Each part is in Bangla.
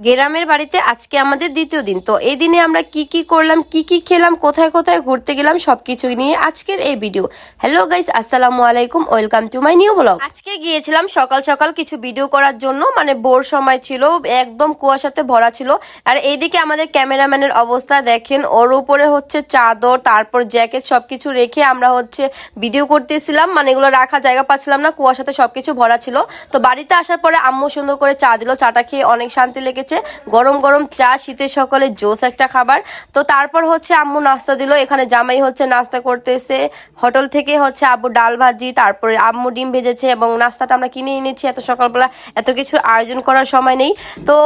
গ্রামের বাড়িতে আজকে আমাদের দ্বিতীয় দিন। তো এই দিনে আমরা কি কি করলাম, কি কি খেলাম, কোথায় কোথায় ঘুরতে গেলাম, সবকিছু নিয়ে আজকের এই ভিডিও হ্যালো গাইস আসসালামু আলাইকুম welcome to my new blog আজকে গিয়েছিলাম সকাল সকাল কিছু ভিডিও করার জন্য মানে বোর সময় ছিল, একদম কুয়াশাতে ভরা ছিল। আর এইদিকে আমাদের ক্যামেরাম্যানের অবস্থা দেখেন, ওর উপরে হচ্ছে চাদর, তারপর জ্যাকেট সবকিছু রেখে আমরা হচ্ছে ভিডিও করতেছিলাম মানে এগুলো রাখা জায়গা পাচ্ছিলাম না, কুয়াশাতে সবকিছু ভরা ছিল। তো বাড়িতে আসার পরে আম্মু সুন্দর করে চা দিল, চাটা খেয়ে অনেক শান্তি লেগেছে। গরম গরম চা শীতের সকালে জোস একটা খাবার। তো তারপর হচ্ছে আম্মু নাস্তা দিল। এখানে জামাই হচ্ছে নাস্তা করতেছে। হোটেল থেকে হচ্ছে আব্বু ডাল ভাজি তারপরে আম্মু ডিম ভেজেছে এবং নাস্তাটা আমরা কিনে এনেছি। এত সকালবেলা এত কিছু আয়োজন করার সময় নেই। তো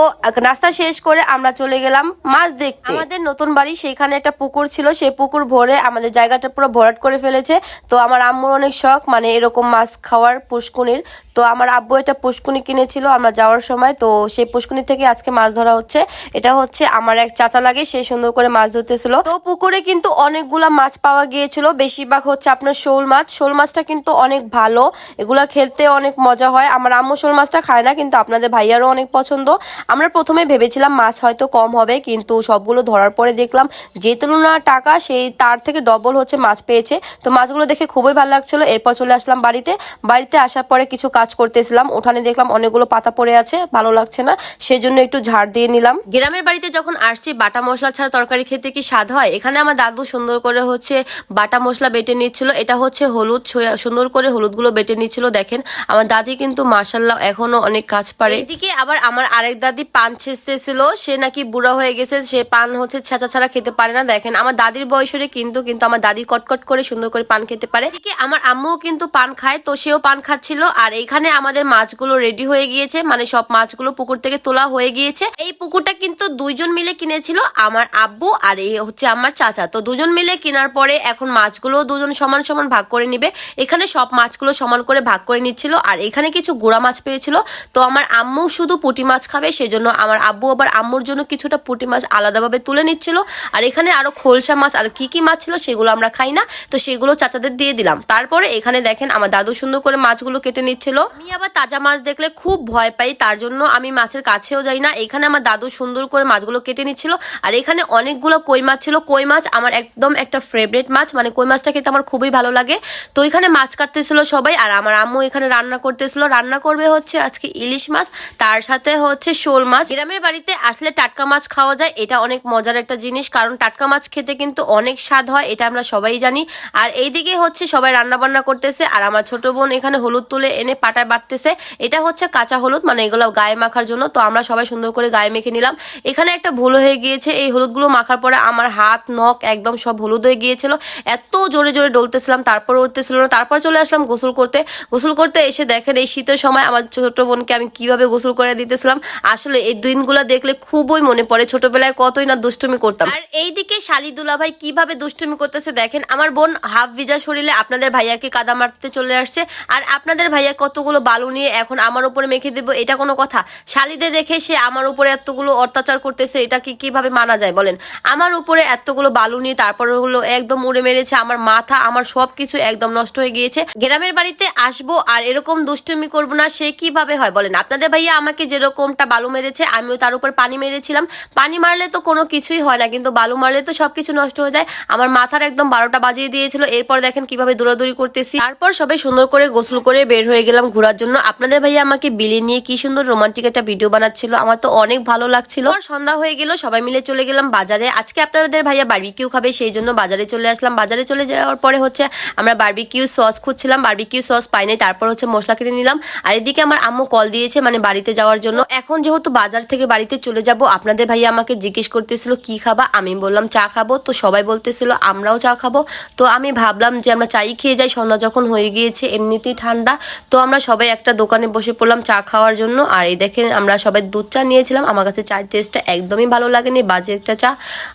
নাস্তা শেষ করে আমরা চলে গেলাম মাছ দেখতে। আমাদের নতুন বাড়ি সেখানে একটা পুকুর ছিল। সেই পুকুর ভরে আমাদের জায়গাটা পুরো ভরাট করে ফেলেছে। তো আমার আম্মুর অনেক শখ মানে এরকম মাছ খাওয়ার পুষ্কুনির। তো আমার আব্বু এটা পুষ্কুনি কিনেছিল আমরা যাওয়ার সময়। তো সেই পুষ্কুনি থেকে আজকে মাছ ধরা হচ্ছে। এটা হচ্ছে আমার এক চাচা লাগে, সে সুন্দর করে মাছ ধরতেছিল। তো পুকুরে কিন্তু অনেকগুলা মাছ পাওয়া গিয়েছিল। বেশিরভাগ হচ্ছে আপনার শোল মাছ। শোল মাছটা কিন্তু অনেক ভালো। এগুলা খেলতে অনেক মজা হয়। আমার আম্মু শোল মাছটা খায় না, কিন্তু আপনাদের ভাইয়ারও অনেক পছন্দ। আমরা প্রথমে ভেবেছিলাম মাছ হয়তো কম হবে, কিন্তু সবগুলো ধরার পরে দেখলাম যে তুলনা টাকা, সেই তার থেকে ডবল হচ্ছে মাছ পেয়েছে। তো মাছগুলো দেখে খুবই ভালো লাগছিল। এরপর চলে আসলাম বাড়িতে। বাড়িতে আসার পরে কিছু কাজ করতেছিলাম। উঠানে দেখলাম অনেকগুলো পাতা পড়ে আছে। ভালো লাগছে না। সেজন্য একটু ঝাড় দিয়ে নিলাম। গ্রামের বাড়িতে যখন আসছি, বাটা মশলা ছাড়া তরকারি খেতে কি স্বাদ হয়? এখানে আমার দাদু সুন্দর করে হচ্ছে বাটা মশলা বেটে নিচ্ছিল। এটা হচ্ছে হলুদ সুন্দর করে হলুদগুলো বেটে নিচ্ছিল, দেখেন। আমার দাদি কিন্তু মার্শাল্লাহ এখনও অনেক কাজ পারে। এদিকে আবার আমার আরেক দাদি পান ছেঁচতেছিল। সে নাকি বুড়া হয়ে গেছে, সে পান হচ্ছে ছেঁচা ছাড়া খেতে পারে না, দেখেন। আমার দাদির বয়সের কিন্তু কিন্তু আমার দাদি কটকট করে সুন্দর করে পান খেতে পারে। এদিকে আমার আম্মুও কিন্তু পান খায়, তো সেও পান খাচ্ছিল। আর এখানে আমাদের মাছগুলো রেডি হয়ে গিয়েছে। মানে সব মাছগুলো পুকুর থেকে তোলা হয়ে গিয়েছে। এই পুকুরটা কিন্তু দুইজন মিলে কিনেছিল আমার আব্বু আর এই হচ্ছে আমার চাচা। তো দুজন মিলে কেনার পরে এখন মাছগুলো দুজন সমান সমান ভাগ করে নিবে। এখানে সব মাছগুলো সমান করে ভাগ করে নিচ্ছিল আর এখানে কিছু গুড়া মাছ পেয়েছিল। তো আমার আম্মু শুধু পুঁটি মাছ খাবে, সেজন্য আমার আব্বু আবার আম্মুর জন্য কিছুটা পুঁটি মাছ আলাদাভাবে তুলে নিচ্ছিল। আর এখানে আরও খোলসা মাছ আর কি কি মাছ ছিল সেগুলো আমরা খাই না, তো সেগুলো চাচাদের দিয়ে দিলাম। তারপরে এখানে দেখেন আমার দাদু সুন্দর করে মাছগুলো কেটে নিচ্ছিল। আমি আবার তাজা মাছ দেখলে খুব ভয় পাই, তার জন্য আমি মাছের কাছেও যাই না এখানে আমার দাদু সুন্দর করে মাছগুলো কেটে নিচ্ছিল। আর এখানে অনেকগুলো কই মাছ ছিল। কই মাছ আমার একদম একটা ফেভারিট মাছ। মানে কই মাছটা খেতে আমার খুবই ভালো লাগে। তো এখানে মাছ কাটতেছিল সবাই। আর আমার আম্মু এখানে রান্না করতেছিল। রান্না করবে হচ্ছে আজকে ইলিশ মাছ। তার সাথে হচ্ছে শোল মাছ। গ্রামের বাড়িতে আসলে টাটকা মাছ খাওয়া যায়। এটা অনেক মজার একটা জিনিস। কারণ টাটকা মাছ খেতে কিন্তু অনেক স্বাদ হয়। এটা আমরা সবাই জানি। আর এইদিকে হচ্ছে সবাই রান্না বান্না করতেছে। আর আমার ছোট বোন এখানে হলুদ তুলে এনে পাটায় বাটতেছে। এটা হচ্ছে কাঁচা হলুদ। মানে এগুলো গায়ে মাখার জন্য। তো আমরা সবাই সুন্দর করে গায়ে মেখে নিলাম। এখানে একটা ভুল হয়ে গিয়েছে। এই হলুদগুলো মাখার পরে আমার হাত, নখ একদম সব হলুদ হয়ে গিয়েছিল। এত জোরে জোরে ডলতেছিলাম, তারপর উঠতেছিল না। তারপর চলে আসলাম গোসল করতে। গোসল করতে এসে দেখেন এই শীতের সময় আমার ছোট বোনকে আমি কীভাবে গোসল করে দিতেছিলাম। আসলে এই দিনগুলো দেখলে খুবই মনে পড়ে। ছোটবেলায় কতই না দুষ্টুমি করতাম। আর এইদিকে শালি দুলাভাই কীভাবে দুষ্টুমি করতেছে দেখেন। আমার বোন হাফ ভিজা শরীরে আপনাদের ভাইয়াকে কাদা মারতে চলে আসছে। আর আপনাদের ভাইয়া কতগুলো বালু নিয়ে এখন আমার উপরে মেখে দেবো, এটা কোনো কথা? শালিদের রেখে সে আমার উপরে এতগুলো অত্যাচার করতেছে, এটা কি কীভাবে মানা যায় বলেন? আমার উপরে এতগুলো বালু নিয়ে তারপর ওগুলো একদম উড়ে মেরেছে, আমার মাথা, আমার সব কিছু একদম নষ্ট হয়ে গিয়েছে। গ্রামের বাড়িতে আসব আর এরকম দুষ্টুমি করব না, সে কীভাবে হয় বলেন? আপনাদের ভাইয়া আমাকে যেরকমটা বালু মেরেছে, আমিও তার উপর পানি মেরেছিলাম। পানি মারলে তো কোনো কিছুই হয় না, কিন্তু বালু মারলে তো সবকিছু নষ্ট হয়ে যায়। আমার মাথার একদম বারোটা বাজিয়ে দিয়েছিল, এরপর দেখেন কীভাবে দৌড়াদৌড়ি করতেছি। তারপর সবাই সুন্দর করে গোসল করে বের হয়ে গেলাম ঘোরার জন্য। আপনাদের ভাইয়া আমাকে বিলি নিয়ে কি সুন্দর রোমান্টিক একটা ভিডিও বানাচ্ছিল, আমার তো অনেক ভালো লাগছিল। আর সন্ধ্যা হয়ে গেল, সবাই মিলে চলে গেলাম বাজারে। আজকে আপনাদের ভাইয়া বার্বিকিউ খাবে, সেই জন্য বাজারে চলে আসলাম। বাজারে চলে যাওয়ার পরে হচ্ছে আমরা বার্বিকিউ সস খুঁজছিলাম। বার্বিকিউ সস পাইনি তারপর হচ্ছে মশলা কিনে নিলাম। আর এদিকে আমার আম্মু কল দিয়েছে মানে বাড়িতে যাওয়ার জন্য। এখন যেহেতু বাজার থেকে বাড়িতে চলে যাব, আপনাদের ভাইয়া আমাকে জিজ্ঞেস করতেছিল, কি খাবা? আমি বললাম, চা খাব। তো সবাই বলতেছিল, আমরাও চা খাব। তো আমি ভাবলাম যে আমরা চাই খেয়ে যাই। সন্ধ্যা যখন হয়ে গিয়েছে, এমনিতেই ঠান্ডা। তো আমরা সবাই একটা দোকানে বসে পড়লাম চা খাওয়ার জন্য। আর এই দেখেন, আমরা সবাই দুধ চা নিয়েছিলাম। আমার কাছে চায়ের টেস্টটা একদমই ভালো লাগেনি, বাজে একটা চা।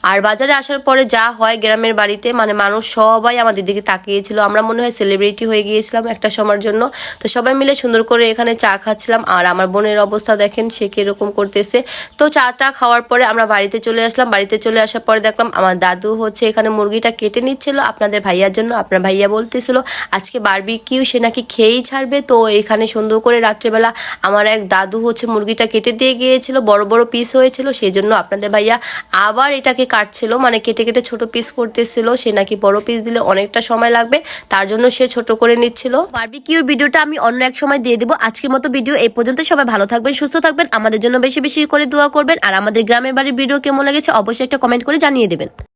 আর বাজারে আসার পরে যা হয় গ্রামের বাড়িতে মানে মানুষ সবাই আমাদের দিকে তাকিয়েছিল। আমরা মনে হয় সেলিব্রিটি হয়ে গিয়েছিলাম একটা সময়ের জন্য। তো সবাই মিলে সুন্দর করে এখানে চা খাচ্ছিলাম। আর আমার বোনের অবস্থা দেখেন, সে কীরকম করতেছে। তো চাটা খাওয়ার পরে আমরা বাড়িতে চলে আসলাম। বাড়িতে চলে আসার পরে দেখলাম আমার দাদু হচ্ছে এখানে মুরগিটা কেটে নিচ্ছিল। আপনাদের ভাইয়ার জন্য, আপনার ভাইয়া বলতেছিল, আজকে বারবিকিউ সে নাকি খেয়েই ছাড়বে। তো এখানে সুন্দর করে রাত্রেবেলা আমার এক দাদু হচ্ছে মুরগিটা কেটে দিয়ে গিয়েছে হয়েছিল বড় বড় পিস হয়েছিল, সেই জন্য আপনাদের ভাইয়া আবার এটাকে কাটছিল। মানে কেটে কেটে ছোট পিস করতেছিল, সে নাকি বড় পিস দিলে অনেকটা সময় লাগবে, তার জন্য সে ছোট করে নিচ্ছিল। বার্বিকিউর ভিডিওটা আমি অন্য এক সময় দিয়ে দেবো। আজকের মতো ভিডিও এই পর্যন্ত। সবাই ভালো থাকবেন, সুস্থ থাকবেন। আমাদের জন্য বেশি বেশি করে দোয়া করবেন। আর আমাদের গ্রামের বাড়ির ভিডিও কেমন লেগেছে, অবশ্যই একটা কমেন্ট করে জানিয়ে দেবেন।